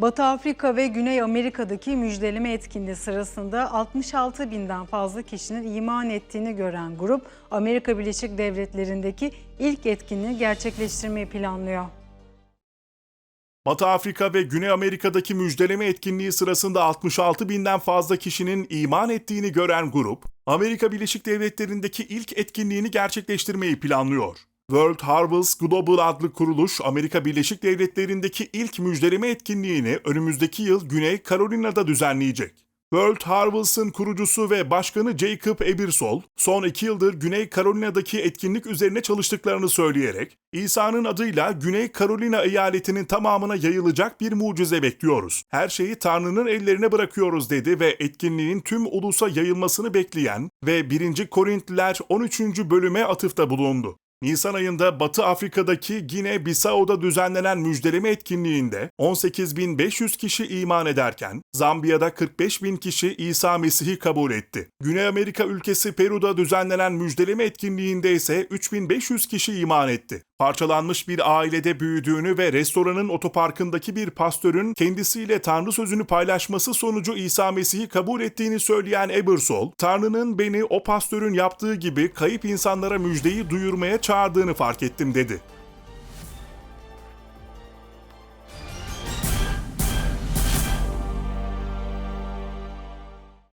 Batı Afrika ve Güney Amerika'daki müjdeleme etkinliği sırasında 66 binden fazla kişinin iman ettiğini gören grup, Amerika Birleşik Devletleri'ndeki ilk etkinliği gerçekleştirmeyi planlıyor. Batı Afrika ve Güney Amerika'daki müjdeleme etkinliği sırasında 66 binden fazla kişinin iman ettiğini gören grup, Amerika Birleşik Devletleri'ndeki ilk etkinliğini gerçekleştirmeyi planlıyor. World Harvest Global adlı kuruluş, Amerika Birleşik Devletleri'ndeki ilk müjdeleme etkinliğini önümüzdeki yıl Güney Carolina'da düzenleyecek. World Harvest'ın kurucusu ve başkanı Jacob Ebersol, son iki yıldır Güney Carolina'daki etkinlik üzerine çalıştıklarını söyleyerek, İsa'nın adıyla Güney Carolina eyaletinin tamamına yayılacak bir mucize bekliyoruz. Her şeyi Tanrı'nın ellerine bırakıyoruz dedi ve etkinliğin tüm ulusa yayılmasını bekleyen ve 1. Korintliler 13. bölüme atıfta bulundu. Nisan ayında Batı Afrika'daki Gine Bissau'da düzenlenen müjdeleme etkinliğinde 18.500 kişi iman ederken Zambiya'da 45.000 kişi İsa Mesih'i kabul etti. Güney Amerika ülkesi Peru'da düzenlenen müjdeleme etkinliğinde ise 3.500 kişi iman etti. Parçalanmış bir ailede büyüdüğünü ve restoranın otoparkındaki bir pastörün kendisiyle Tanrı sözünü paylaşması sonucu İsa Mesih'i kabul ettiğini söyleyen Ebersol, Tanrı'nın beni o pastörün yaptığı gibi kayıp insanlara müjdeyi duyurmaya çağırdığını fark ettim dedi.